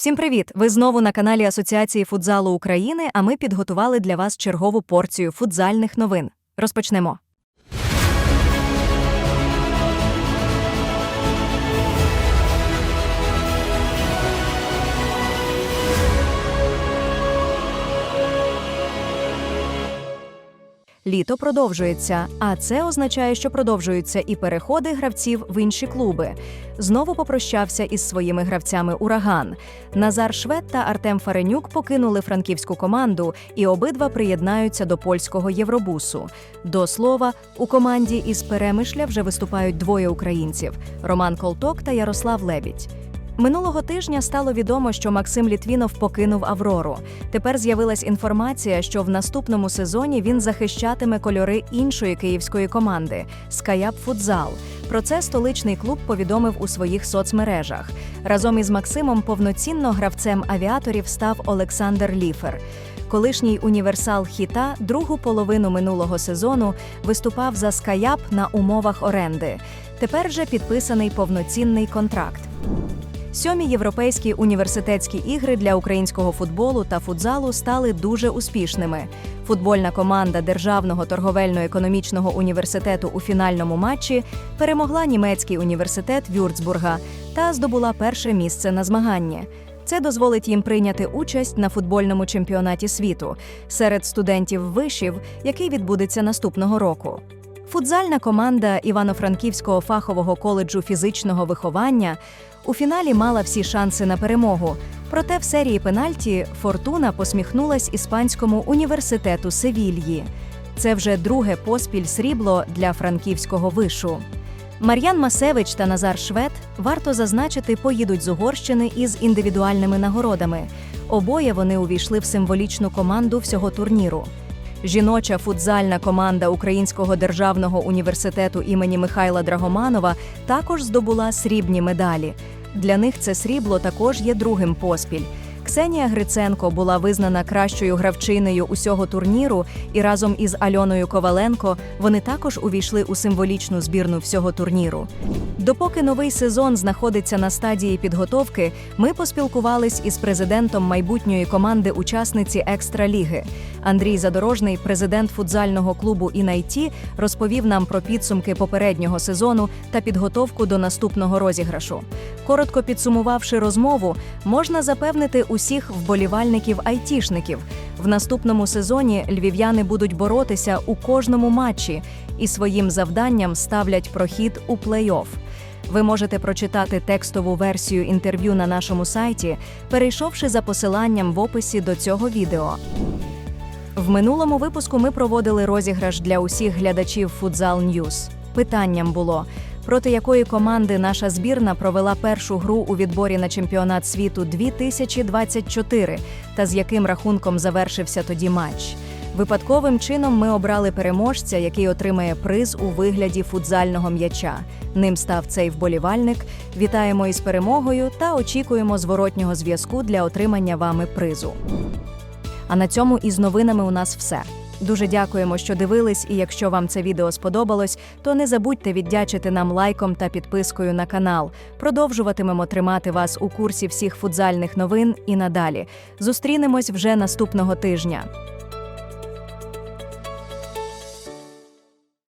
Всім привіт! Ви знову на каналі Асоціації футзалу України, а ми підготували для вас чергову порцію футзальних новин. Розпочнемо. Літо продовжується, а це означає, що продовжуються і переходи гравців в інші клуби. Знову попрощався із своїми гравцями ураган. Назар Швед та Артем Фаренюк покинули франківську команду і обидва приєднаються до польського Євробусу. До слова, у команді із Перемишля вже виступають двоє українців: Роман Колток та Ярослав Лебідь. Минулого тижня стало відомо, що Максим Літвінов покинув Аврору. Тепер з'явилась інформація, що в наступному сезоні він захищатиме кольори іншої київської команди Скаяп Футзал. Про це столичний клуб повідомив у своїх соцмережах. Разом із Максимом повноцінно гравцем авіаторів став Олександр Ліфер. Колишній універсал Хіта другу половину минулого сезону виступав за Скаяп на умовах оренди. Тепер же підписаний повноцінний контракт. Сьомі європейські університетські ігри для українського футболу та футзалу стали дуже успішними. Футбольна команда Державного торговельно-економічного університету у фінальному матчі перемогла німецький університет Вюрцбурга та здобула перше місце на змаганні. Це дозволить їм прийняти участь на футбольному чемпіонаті світу серед студентів вишів, який відбудеться наступного року. Футзальна команда Івано-Франківського фахового коледжу фізичного виховання у фіналі мала всі шанси на перемогу. Проте в серії пенальті Фортуна посміхнулась іспанському університету Севільї. Це вже друге поспіль срібло для франківського вишу. Мар'ян Масевич та Назар Швед варто зазначити, поїдуть з Угорщини із індивідуальними нагородами. Обоє вони увійшли в символічну команду всього турніру. Жіноча футзальна команда Українського державного університету імені Михайла Драгоманова також здобула срібні медалі. Для них це срібло також є другим поспіль. Ксенія Гриценко була визнана кращою гравчинею усього турніру, і разом із Альоною Коваленко вони також увійшли у символічну збірну всього турніру. Допоки новий сезон знаходиться на стадії підготовки, ми поспілкувались із президентом майбутньої команди учасниці Екстраліги. Андрій Задорожний, президент футзального клубу «Інайті», розповів нам про підсумки попереднього сезону та підготовку до наступного розіграшу. Коротко підсумувавши розмову, можна запевнити усіх вболівальників айтішників. В наступному сезоні львів'яни будуть боротися у кожному матчі і своїм завданням ставлять прохід у плей-офф. Ви можете прочитати текстову версію інтерв'ю на нашому сайті, перейшовши за посиланням в описі до цього відео. В минулому випуску ми проводили розіграш для усіх глядачів Футзал Ньюз. Питанням було: проти якої команди наша збірна провела першу гру у відборі на чемпіонат світу 2024 та з яким рахунком завершився тоді матч. Випадковим чином ми обрали переможця, який отримає приз у вигляді футзального м'яча. Ним став цей вболівальник. Вітаємо із перемогою та очікуємо зворотнього зв'язку для отримання вами призу. А на цьому із новинами у нас все. Дуже дякуємо, що дивились, і якщо вам це відео сподобалось, то не забудьте віддячити нам лайком та підпискою на канал. Продовжуватимемо тримати вас у курсі всіх футзальних новин і надалі. Зустрінемось вже наступного тижня.